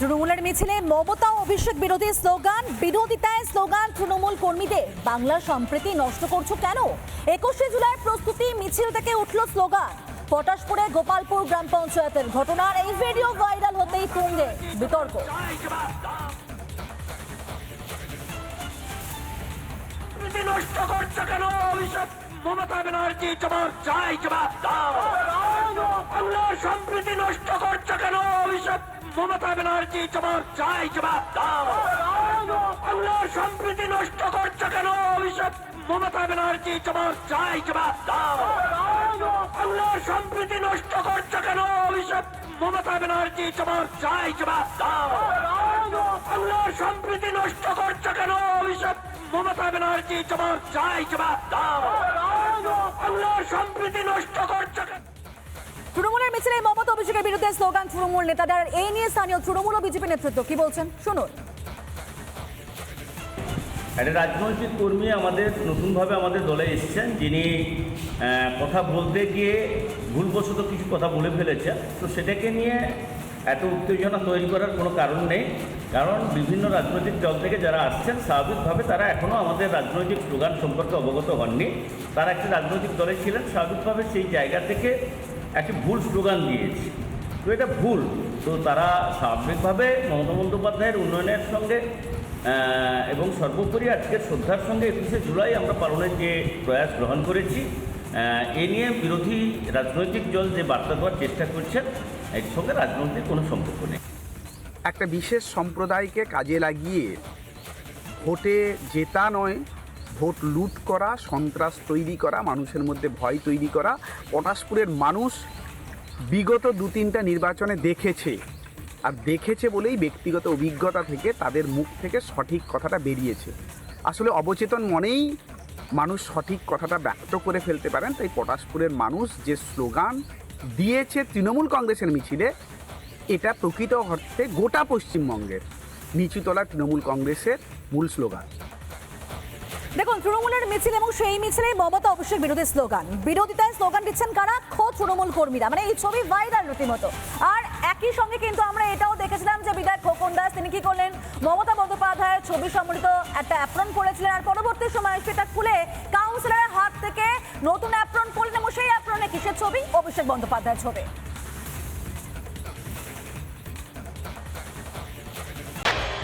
তৃণমূলের মিছিলে মমতা অভিষেক বিরোধী স্লোগান, বিরোধিতায় স্লোগান তৃণমূল কর্মীদের। বাংলা সম্প্রীতি নষ্ট করছ কেন? একুশে জুলাই প্রস্তুতি, মিছিল থেকে উঠল স্লোগান। পটাশপুরে গোপালপুর গ্রাম পঞ্চায়েতের ঘটনার এই ভিডিও ভাইরাল হতেই তুঙ্গে। বিতর্ক। নষ্ট কেন অভিষেক? মমতা ব্যানার্জি জবাব চাই জবাব দাও। বাংলার সম্প্রীতি নষ্ট করছ কেন? অভিষেক মমতা ব্যানার্জি জবাব চাই, জবাব দাও। বাংলার সম্প্রীতি নষ্ট করছ কেন? অভিষেক মমতা ব্যানার্জি জবাব চাই, জবাব দাও। বাংলার সম্প্রীতি নষ্ট করছ কেন? অভিষেক মমতা ব্যানার্জি জবাব চাই, জবাব দাও। বাংলার সম্প্রীতি নষ্ট করছ কেন? অভিষেক মমতা ব্যানার্জি জবাব চাই, জবাব দাও। বাংলার সম্প্রীতি অভিষেকের বিরুদ্ধে স্লোগান তৃণমূল নেতাদের। এই নিয়ে স্থানীয় তৃণমূল ও বিজেপি নেতৃত্ব কি বলছেন? শুনুন। একটা রাজনৈতিক কর্মী আমাদের, নতুনভাবে আমাদের দলে এসেছেন। যিনি কথা বলতে গিয়ে ভুলবশত কিছু কথা বলে ফেলেছেন তো সেটাকে নিয়ে এত উত্তেজনা তৈরি করার কোনো কারণ নেই। কারণ বিভিন্ন রাজনৈতিক দল থেকে যারা আসছেন, স্বাভাবিকভাবে তারা এখনও আমাদের রাজনৈতিক স্লোগান সম্পর্কে অবগত হননি। তারা একটি রাজনৈতিক দলে ছিলেন। স্বাভাবিকভাবে সেই জায়গা থেকে একটি ভুল স্লোগান দিয়েছে। তো এটা ভুল। তো তারা স্বাভাবিকভাবে মমতা বন্দ্যোপাধ্যায়ের উন্নয়নের সঙ্গে এবং সর্বোপরি আজকের শ্রদ্ধার সঙ্গে একুশে জুলাই আমরা পালনের যে প্রয়াস গ্রহণ করেছি এ নিয়ে বিরোধী রাজনৈতিক দল যে বার্তা দেওয়ার চেষ্টা করছেন এর সঙ্গে রাজনৈতিক কোনো সম্পর্ক নেই। একটা বিশেষ সম্প্রদায়কে কাজে লাগিয়ে ভোটে জেতা নয় ভোট লুট করা, সন্ত্রাস তৈরি করা, মানুষের মধ্যে ভয় তৈরি করা। পটাশপুরের মানুষ বিগত দু তিনটা নির্বাচনে দেখেছে। আর দেখেছে বলেই ব্যক্তিগত অভিজ্ঞতা থেকে তাদের মুখ থেকে সঠিক কথাটা বেরিয়েছে। আসলে অবচেতন মনেই মানুষ সঠিক কথাটা ব্যক্ত করে ফেলতে পারেন। তাই পটাশপুরের মানুষ যে স্লোগান দিয়েছে তৃণমূল কংগ্রেসের মিছিলে, এটা প্রকৃত অর্থে গোটা পশ্চিমবঙ্গের নিচুতলা তৃণমূল কংগ্রেসের মূল স্লোগান। দেখুন, তৃণমূলের মিছিল এবং সেই মিছিলে মমতা অভিষেক বিরোধী স্লোগান। বিরোধিতায় স্লোগান দিচ্ছেন কারা? খোদ তৃণমূল কর্মীরা। মানে এই ছবি ভাইরাল রীতিমতো। আর একই সঙ্গে কিন্তু আমরা এটাও দেখেছিলাম যে বিধায়ক খোকন দাস, তিনি কি করলেন? মমতা বন্দ্যোপাধ্যায়ের ছবি সম্বলিত একটা অ্যাপ্রন করেছিলেন আর পরবর্তী সময় সেটা খুলে কাউন্সিলরের হাত থেকে নতুন অ্যাপ্রন করলেন এবং সেই অ্যাপ্রনে কিসের ছবি? অভিষেক বন্দ্যোপাধ্যায়ের ছবি।